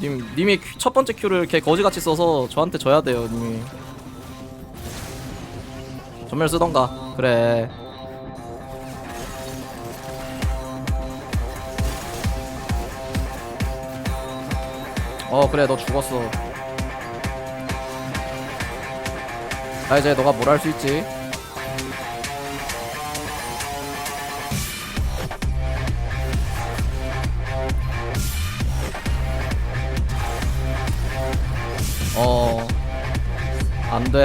님 님이 큐- 첫 번째 큐를 이렇게 거지같이 써서 저한테 져야 돼요 님이. 전멸 쓰던가. 그래. 어 그래. 너 죽었어. 자 이제 너가 뭘 할 수 있지 அந்த